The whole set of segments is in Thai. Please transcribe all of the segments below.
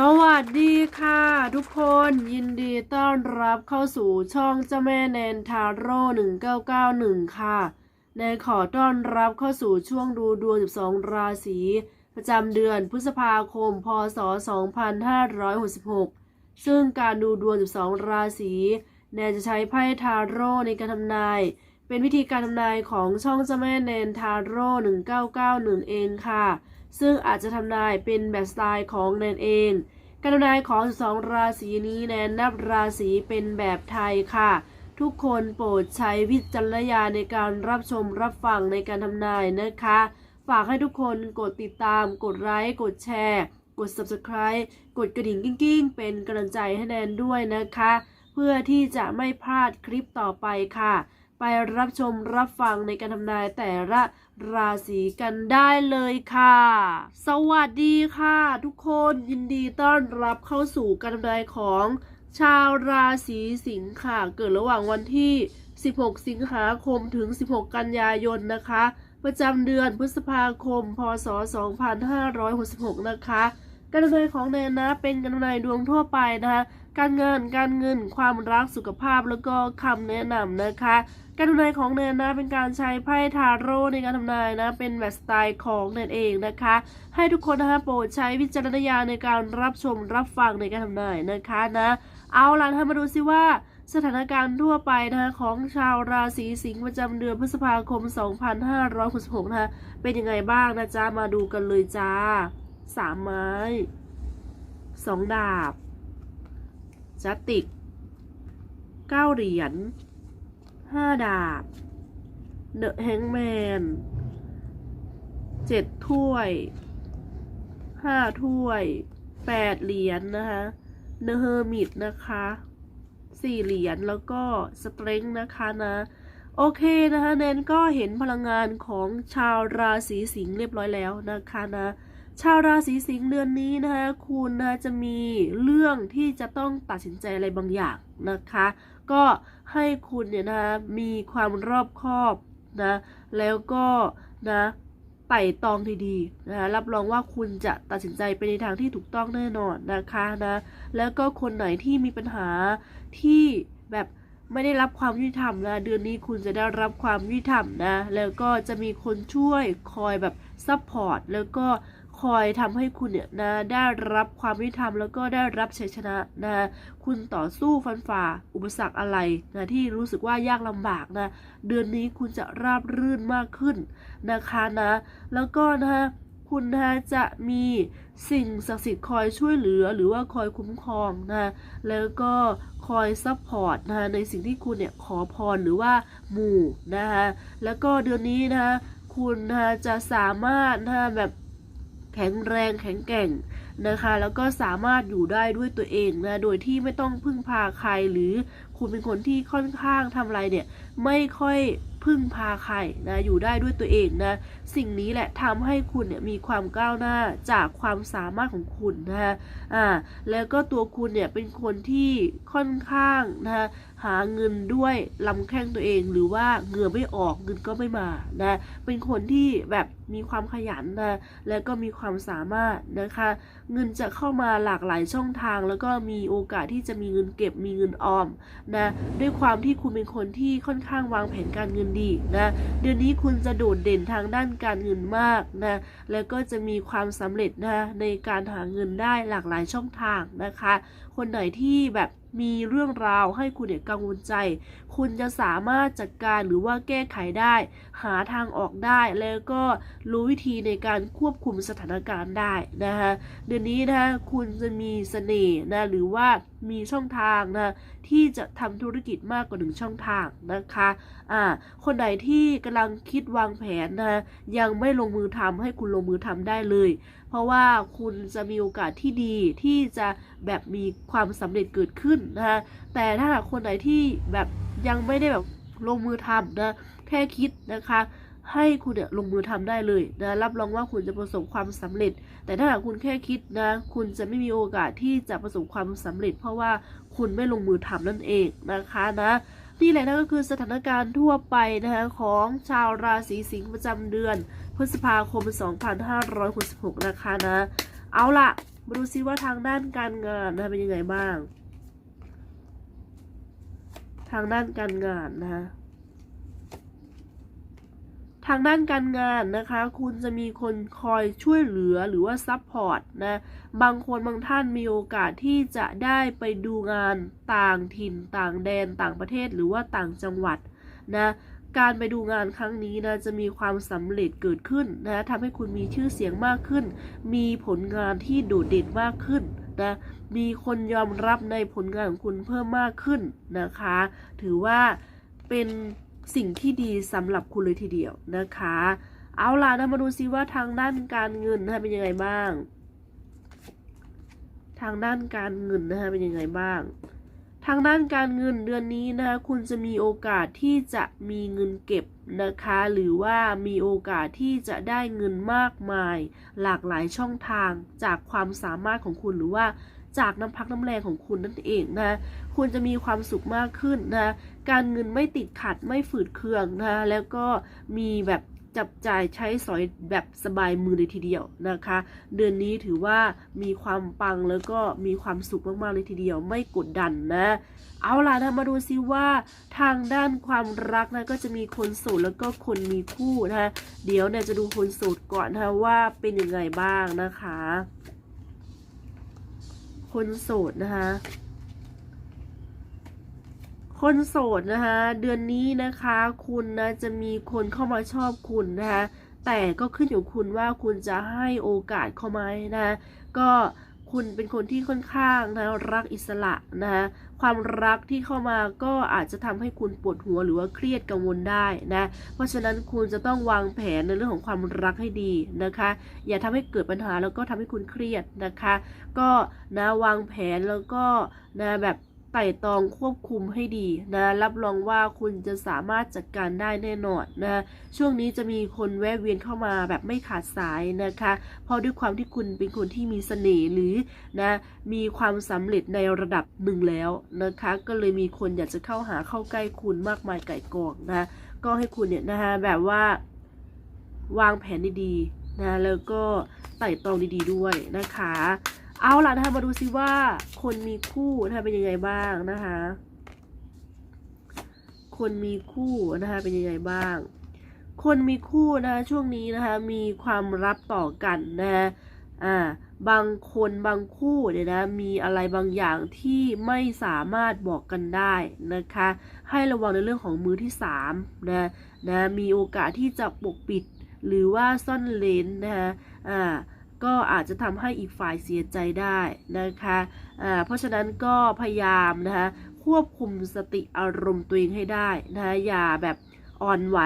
สวัสดีค่ะทุกคนยินดีต้อนรับเข้าสู่ช่องเจ้าแม่แนนทาโร่1991 ค่ะ แนนขอต้อนรับเข้าสู่ช่วงดูดวง 12 ราศีประจำเดือนพฤษภาคม พศ 2566 ซึ่งการดูดวง 12 ราศีแนนจะใช้ไพ่ทาโร่ในการทำนาย เป็นวิธีการทำนายของช่องเจ้าแม่แนนทาโร่1991 เองค่ะ ซึ่งอาจจะทำนายเป็นแบบสไตล์ของแนนเอง การทำนายของ 12 ราศีนี้แนนนับราศีเป็นแบบไทยค่ะ ทุกคนโปรดใช้วิจารณญาณในการรับชมรับฟังในการทำนายนะคะ ฝากให้ทุกคนกดติดตาม กดไลค์กดแชร์ กด subscribe กดกระดิ่งกิ้งๆ เป็นกำลังใจให้แนนด้วยนะคะ เพื่อที่จะไม่พลาดคลิปต่อไปค่ะ ไปรับชมรับฟังในการทำนายแต่ละราศีกันได้เลยค่ะ สวัสดีค่ะ ทุกคนยินดีต้อนรับเข้าสู่การทำนายของชาวราศีสิงค์ค่ะ เกิดระหว่างวันที่ 16 สิงหาคมถึง 16 กันยายนนะคะ ประจำเดือนพฤษภาคม พศ 2566 นะคะการดำเนินของแนนนะเป็นการดำเนินดวงทั่วไปนะคะ การงานการเงิน ความรักสุขภาพแล้วก็คำแนะนำนะคะ การทำนายของแนนนะเป็นการใช้ไพ่ทาโร่ในการทำนายนะเป็นแบบสไตล์ของแนนเองนะคะ ให้ทุกคนนะคะโปรดใช้วิจารณญาณในการรับชมรับฟังในการทำนายนะคะนะเอาล่ะนะคะมาดูซิว่าสถานการณ์ทั่วไปนะคะของชาวราศีสิงห์ประจำเดือนพฤษภาคม 2566นะคะเป็นยังไงบ้างนะจ๊ะ มาดูกันเลยจ้าสามไม้สองดาบ จัตติกเก้าเหรียญห้าดาบ เดอะแฮงแมนเจ็ดถ้วยห้าถ้วยแปดเหรียญนะคะเนเฮอร์มิดนะคะสี่เหรียญแล้วก็สเตรงนะคะนะโอเคนะคะแนนก็เห็นพลังงานของชาวราศีสิงห์เรียบร้อยแล้วนะคะนะ ชาวราศีสิงห์เดือนนี้นะคะคุณนะจะมีเรื่องที่จะต้องตัดสินใจอะไรบางอย่างนะคะ ก็ให้คุณเนี่ยนะมีความรอบคอบนะแล้วก็นะไต่ตองดีๆนะรับรองว่าคุณจะตัดสินใจไปในทางที่ถูกต้องแน่นอนนะคะนะแล้วก็คนไหนที่มีปัญหาที่แบบไม่ได้รับความยุติธรรมนะเดือนนี้คุณจะได้รับความยุติธรรมนะแล้วก็จะมีคนช่วยคอยแบบซัพพอร์ตแล้วก็ คอยทำให้คุณเนี่ยนะได้รับความยุติธรรมแล้วก็ได้รับชัยชนะนะคุณต่อสู้ฟันฝ่าอุปสรรคอะไรนะที่รู้สึกว่ายากลำบากนะเดือนนี้คุณจะราบรื่นมากขึ้นนะคะนะแล้วก็นะคุณนะจะมีสิ่งศักดิ์สิทธิ์คอยช่วยเหลือหรือว่าคอยคุ้มครองนะแล้วก็คอยซัพพอร์ตนะในสิ่งที่คุณเนี่ยขอพรหรือว่าหมู่นะคะแล้วก็เดือนนี้นะคุณนะจะสามารถนะแบบ แข็งแรงแข็งแกร่งนะคะ แล้วก็สามารถอยู่ได้ด้วยตัวเองนะโดยที่ไม่ต้องพึ่งพาใครหรือคุณเป็นคนที่ค่อนข้างทำอะไรเนี่ยไม่ค่อย พึ่งพาใครนะอยู่ได้ด้วยตัวเองนะสิ่งนี้แหละทำให้คุณเนี่ยมีความก้าวหน้าจากความสามารถของคุณนะคะอ่าแล้วก็ตัวคุณเนี่ยเป็นคนที่ค่อนข้างนะคะหาเงินด้วยลำแข้งตัวเองหรือว่าเงื่อไม่ออกเงินก็ไม่มานะเป็นคนที่แบบมีความขยันนะแล้วก็มีความสามารถนะคะ เงินจะเข้ามาหลากหลายช่องทาง แล้วก็มีโอกาสที่จะมีเงินเก็บมีเงินออมนะด้วยความที่คุณเป็นคนที่ค่อนข้างวางแผนการเงินดีนะเดือนนี้คุณจะโดดเด่นทางด้านการเงินมากนะแล้วก็จะมีความสำเร็จนะในการหาเงินได้หลากหลายช่องทางนะคะ คนไหนที่แบบมีเรื่องราวให้คุณเนี่ยกังวลใจ คุณจะสามารถจัดการหรือว่าแก้ไขได้ หาทางออกได้ แล้วก็รู้วิธีในการควบคุมสถานการณ์ได้นะคะเดือนนี้นะคะคุณจะมีเสน่ห์นะหรือว่ามีช่องทางนะที่จะทำธุรกิจมากกว่าหนึ่งช่องทางนะคะอ่าคนไหนที่กำลังคิดวางแผนนะยังไม่ลงมือทำให้คุณลงมือทำได้เลย เพราะว่าคุณจะมีโอกาสที่ดีที่จะแบบมีความสำเร็จเกิดขึ้นนะคะแต่ถ้าหากคนไหนที่แบบยังไม่ได้แบบลงมือทำนะแค่คิดนะคะให้คุณเนี่ยลงมือทำได้เลยนะรับรองว่าคุณจะประสบความสำเร็จ แต่ถ้าหากคุณแค่คิดนะคุณจะไม่มีโอกาสที่จะประสบความสำเร็จ เพราะว่าคุณไม่ลงมือทำนั่นเองนะคะนะนี่แหละนั่นก็คือสถานการณ์ทั่วไปนะคะของชาวราศีสิงห์ประจำเดือน พฤษภาคม 2566 นะคะนะ เอาล่ะ มาดูซิว่าทางด้านการงานนะเป็นยังไงบ้าง ทางด้านการงานนะคะทางด้านการงานนะคะ คุณจะมีคนคอยช่วยเหลือหรือว่าซัพพอร์ตนะ บางคนบางท่านมีโอกาสที่จะได้ไปดูงานต่างถิ่นต่างแดนต่างประเทศหรือว่าต่างจังหวัดนะ การไปดูงานครั้งนี้นะจะมีความสำเร็จเกิดขึ้นนะทำให้คุณมีชื่อเสียงมากขึ้น มีผลงานที่โดดเด่นมากขึ้นนะมีคนยอมรับในผลงานของคุณเพิ่มมากขึ้นนะคะ ถือว่าเป็นสิ่งที่ดีสำหรับคุณเลยทีเดียวนะคะ เอาล่ะนะมาดูซิว่าทางด้านการเงินนะเป็นยังไงบ้าง ทางด้านการเงินนะคะเป็นยังไงบ้าง ทางด้านการเงินเดือนนี้นะคะคุณจะมีโอกาสที่จะมีเงินเก็บนะคะ หรือว่ามีโอกาสที่จะได้เงินมากมาย หลากหลายช่องทางจากความสามารถของคุณหรือว่าจากน้ำพักน้ำแรงของคุณนั่นเองนะ คุณจะมีความสุขมากขึ้นนะ การเงินไม่ติดขัดไม่ฝืดเคืองนะ แล้วก็มีแบบ จับจ่ายใช้สอยแบบสบายมือเลยทีเดียวนะคะ เดือนนี้ถือว่ามีความปังแล้วก็มีความสุขมากๆเลยทีเดียว ไม่กดดันนะ เอาล่ะนะมาดูซิว่าทางด้านความรักนะก็จะมีคนโสดแล้วก็คนมีคู่นะเดี๋ยวเนี่ยจะดูคนโสดก่อนนะคะว่าเป็นยังไงบ้างนะคะ คนโสดนะคะ คนโสดนะคะ เดือนนี้นะคะคุณนะจะมีคนเข้ามาชอบคุณนะคะแต่ก็ขึ้นอยู่คุณว่าคุณจะให้โอกาสเขาไหมนะะก็คุณเป็นคนที่ค่อนข้างนะรักอิสระนะคะความรักที่เข้ามาก็อาจจะทำให้คุณปวดหัวหรือว่าเครียดกังวลได้นะ เพราะฉะนั้นคุณจะต้องวางแผนในเรื่องของความรักให้ดีนะคะ อย่าทำให้เกิดปัญหาแล้วก็ทำให้คุณเครียดนะคะ ก็นะวางแผนแล้วก็นะแบบ ไต่ตองควบคุมให้ดีนะ รับรองว่าคุณจะสามารถจัดการได้แน่นอนนะ ช่วงนี้จะมีคนแวะเวียนเข้ามาแบบไม่ขาดสายนะคะ เพราะด้วยความที่คุณเป็นคนที่มีเสน่ห์หรือนะมีความสำเร็จในระดับหนึ่งแล้วนะคะ ก็เลยมีคนอยากจะเข้าหาเข้าใกล้คุณมากมายไก่กองนะ ก็ให้คุณเนี่ยนะคะแบบว่าวางแผนดีๆนะแล้วก็ไต่ตองดีๆด้วยนะคะ เอาล่ะนะคะมาดูซิว่าคนมีคู่นะคะเป็นยังไงบ้างนะคะ คนมีคู่นะคะเป็นยังไงบ้าง คนมีคู่นะคะช่วงนี้นะคะมีความลับต่อกันนะคะอ่าบางคนบางคู่เนี่ยนะมีอะไรบางอย่างที่ไม่สามารถบอกกันได้นะคะ ให้ระวังในเรื่องของมือที่สามนะนะมีโอกาสที่จะปกปิดหรือว่าซ่อนเลนนะคะอ่า ก็อาจจะทำให้อีกฝ่ายเสียใจได้นะคะอ่าเพราะฉะนั้นก็พยายามนะคะควบคุมสติอารมณ์ตัวเองให้ได้นะคะอย่าแบบอ่อนไหว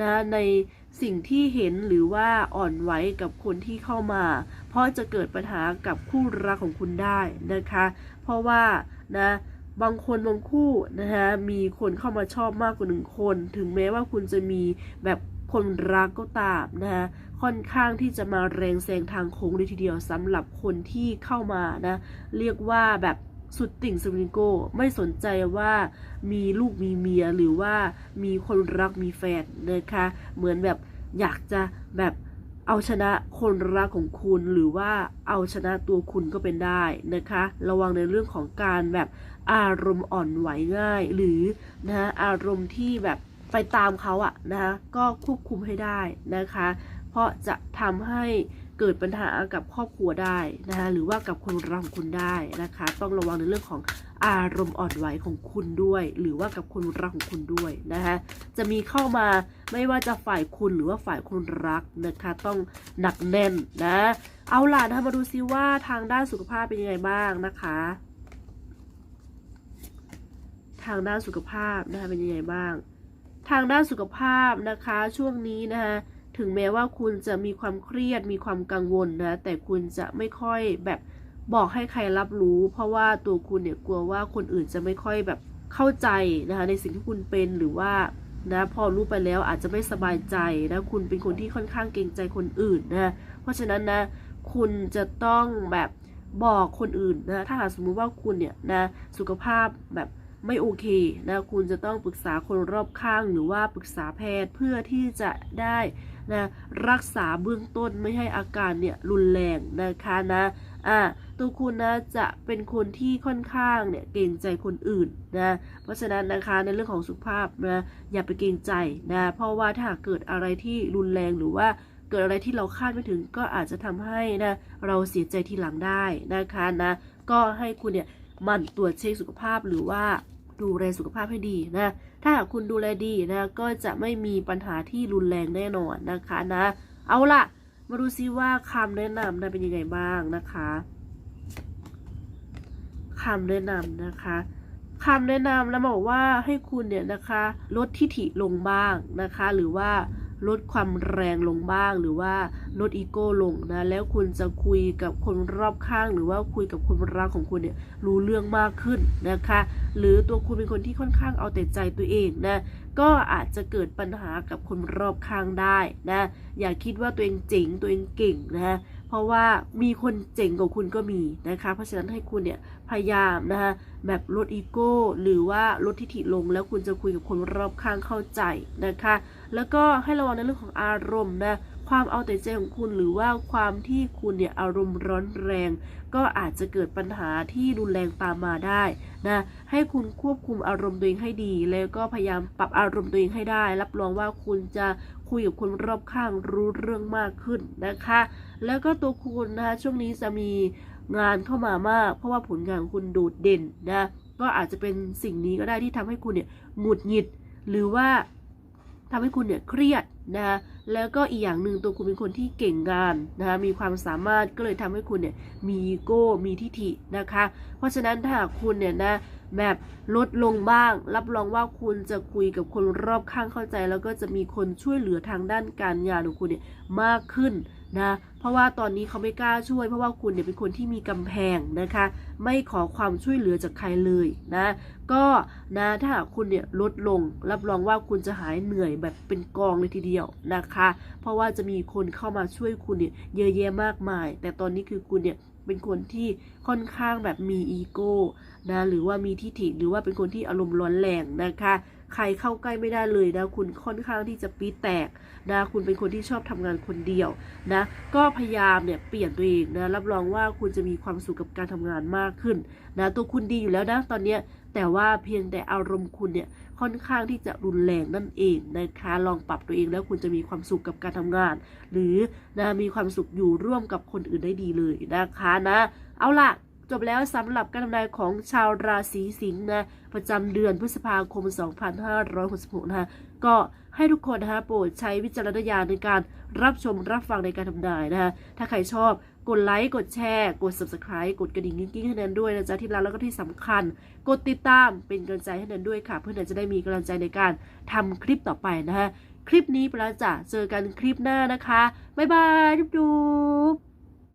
นะในสิ่งที่เห็นหรือว่าอ่อนไหวกับคนที่เข้ามา เพราะจะเกิดปัญหากับคู่รักของคุณได้นะคะ เพราะว่านะบางคนบางคู่นะคะมีคนเข้ามาชอบมากกว่าหนึ่งคน ถึงแม้ว่าคุณจะมีแบบ คนรักก็ตามนะคะค่อนข้างที่จะมาแรงแซงทางโค้งเลยทีเดียวสำหรับคนที่เข้ามานะ เรียกว่าแบบสุดติ่งสวิงโกไม่สนใจว่ามีลูกมีเมียหรือว่ามีคนรักมีแฟนนะคะ เหมือนแบบอยากจะแบบเอาชนะคนรักของคุณหรือว่าเอาชนะตัวคุณก็เป็นได้นะคะ ระวังในเรื่องของการแบบอารมณ์อ่อนไหวง่าย หรือนะอารมณ์ที่แบบ ไปตามเขาอะนะคะก็ควบคุมให้ได้นะคะ เพราะจะทำให้เกิดปัญหากับครอบครัวได้นะคะหรือว่ากับคนรักของคุณได้นะคะ ต้องระวังในเรื่องของอารมณ์อ่อนไหวของคุณด้วย หรือว่ากับคนรักของคุณด้วยนะคะจะมีเข้ามาไม่ว่าจะฝ่ายคุณหรือว่าฝ่ายคนรักนะคะ ต้องหนักแน่นนะเอาล่ะนะมาดูซิว่าทางด้านสุขภาพเป็นยังไงบ้างนะคะ ทางด้านสุขภาพนะคะเป็นยังไงบ้าง ทางด้านสุขภาพนะคะช่วงนี้นะคะถึงแม้ว่าคุณจะมีความเครียดมีความกังวลนะแต่คุณจะไม่ค่อยแบบบอกให้ใครรับรู้ เพราะว่าตัวคุณเนี่ยกลัวว่าคนอื่นจะไม่ค่อยแบบเข้าใจนะคะในสิ่งที่คุณเป็นหรือว่านะพอรู้ไปแล้วอาจจะไม่สบายใจนะคุณเป็นคนที่ค่อนข้างเกรงใจคนอื่นนะเพราะฉะนั้นนะคุณจะต้องแบบบอกคนอื่นนะถ้าหากสมมุติว่าคุณเนี่ยนะสุขภาพแบบ ไม่โอเคนะคุณจะต้องปรึกษาคนรอบข้างหรือว่าปรึกษาแพทย์เพื่อที่จะได้นะรักษาเบื้องต้นไม่ให้อาการเนี่ยรุนแรงนะคะนะอ่าตัวคุณนะจะเป็นคนที่ค่อนข้างเนี่ยเกรงใจคนอื่นนะเพราะฉะนั้นนะคะในเรื่องของสุขภาพนะอย่าไปเกรงใจนะเพราะว่าถ้าเกิดอะไรที่รุนแรงหรือว่าเกิดอะไรที่เราคาดไม่ถึงก็อาจจะทำให้นะเราเสียใจทีหลังได้นะคะนะก็ให้คุณเนี่ย มันตรวจเช็คสุขภาพหรือว่าดูแลสุขภาพให้ดีนะ ถ้าหากคุณดูแลดีนะ ก็จะไม่มีปัญหาที่รุนแรงแน่นอนนะคะนะ เอาล่ะ มาดูซิว่าคำแนะนำนะเป็นยังไงบ้างนะคะคำแนะนำนะคะคำแนะนำแล้วบอกว่าให้คุณเนี่ยนะคะ ลดทิฐิลงบ้างนะคะ หรือว่า ลดความแรงลงบ้างหรือว่าลดอีโก้ลงนะ แล้วคุณจะคุยกับคนรอบข้าง หรือว่าคุยกับคนรักของคุณเนี่ยรู้เรื่องมากขึ้นนะคะ หรือตัวคุณเป็นคนที่ค่อนข้างเอาแต่ใจตัวเองนะ ก็อาจจะเกิดปัญหากับคนรอบข้างได้นะ อย่าคิดว่าตัวเองเจ๋งตัวเองเก่งนะเพราะว่ามีคนเจ๋งกว่าคุณก็มีนะคะ เพราะฉะนั้นให้คุณเนี่ยพยายามนะคะแบบลดอีโก้หรือว่าลดทิฐิลงแล้วคุณจะคุยกับคนรอบข้างเข้าใจนะคะ แล้วก็ให้ระวังในเรื่องของอารมณ์นะความเอาแต่ใจของคุณหรือว่าความที่คุณเนี่ยอารมณ์ร้อนแรง ก็อาจจะเกิดปัญหาที่รุนแรงตามมาได้นะให้คุณควบคุมอารมณ์ตัวเองให้ดี แล้วก็พยายามปรับอารมณ์ตัวเองให้ได้ รับรองว่าคุณจะคุยกับคนรอบข้างรู้เรื่องมากขึ้นนะคะ แล้วก็ตัวคุณนะคะช่วงนี้จะมีงานเข้ามามาก เพราะว่าผลงานคุณโดดเด่นนะก็อาจจะเป็นสิ่งนี้ก็ได้ที่ทำให้คุณเนี่ยหงุดหงิด หรือว่า ทำให้คุณเนี่ยเครียดนะคะแล้วก็อีกอย่างหนึ่งตัวคุณเป็นคนที่เก่งงานนะคะมีความสามารถก็เลยทำให้คุณเนี่ยมีอีโก้มีทิฐินะคะ เพราะฉะนั้นถ้าหากคุณเนี่ยนะแบบลดลงบ้าง รับรองว่าคุณจะคุยกับคนรอบข้างเข้าใจ แล้วก็จะมีคนช่วยเหลือทางด้านการงานของคุณเนี่ยมากขึ้น นะเพราะว่าตอนนี้เขาไม่กล้าช่วย เพราะว่าคุณเนี่ยเป็นคนที่มีกำแพงนะคะ ไม่ขอความช่วยเหลือจากใครเลยนะ ก็นะถ้าคุณเนี่ยลดลง รับรองว่าคุณจะหายเหนื่อยแบบเป็นกองเลยทีเดียวนะคะ เพราะว่าจะมีคนเข้ามาช่วยคุณเนี่ยเยอะแยะมากมาย แต่ตอนนี้คือคุณเนี่ยเป็นคนที่ค่อนข้างแบบมีอีโก้นะหรือว่ามีทิฐิหรือว่าเป็นคนที่อารมณ์ร้อนแรงนะคะ ใครเข้าใกล้ไม่ได้เลยนะคุณค่อนข้างที่จะปีแตกนะคุณเป็นคนที่ชอบทำงานคนเดียวนะก็พยายามเนี่ยเปลี่ยนตัวเองนะรับรองว่าคุณจะมีความสุขกับการทำงานมากขึ้นนะตัวคุณดีอยู่แล้วนะตอนเนี้ยแต่ว่าเพียงแต่อารมณ์คุณเนี่ยค่อนข้างที่จะรุนแรงนั่นเองนะคะลองปรับตัวเองแล้วคุณจะมีความสุขกับการทำงาน หรือนะมีความสุขอยู่ร่วมกับคนอื่นได้ดีเลยนะคะนะ เอาล่ะ จบแล้วสำหรับการทำนายของชาวราศีสิงห์นะประจำเดือนพฤษภาคม 2566 นะคะก็ให้ทุกคนนะคะโปรดใช้วิจารณญาณในการรับชมรับฟังในการทำนายนะคะถ้าใครชอบกดไลค์ กดแชร์ กด subscribe กดกระดิ่งกิ๊งๆให้แนนด้วยนะจ๊ะที่รักแล้วก็ที่สำคัญ กดติดตามเป็นกำลังใจให้แนนด้วยค่ะ เพื่อแนนจะได้มีกำลังใจในการทำคลิปต่อไปนะคะคลิปนี้ไปแล้วจ้ะเจอกันคลิปหน้านะคะบ๊ายบายจุ๊บ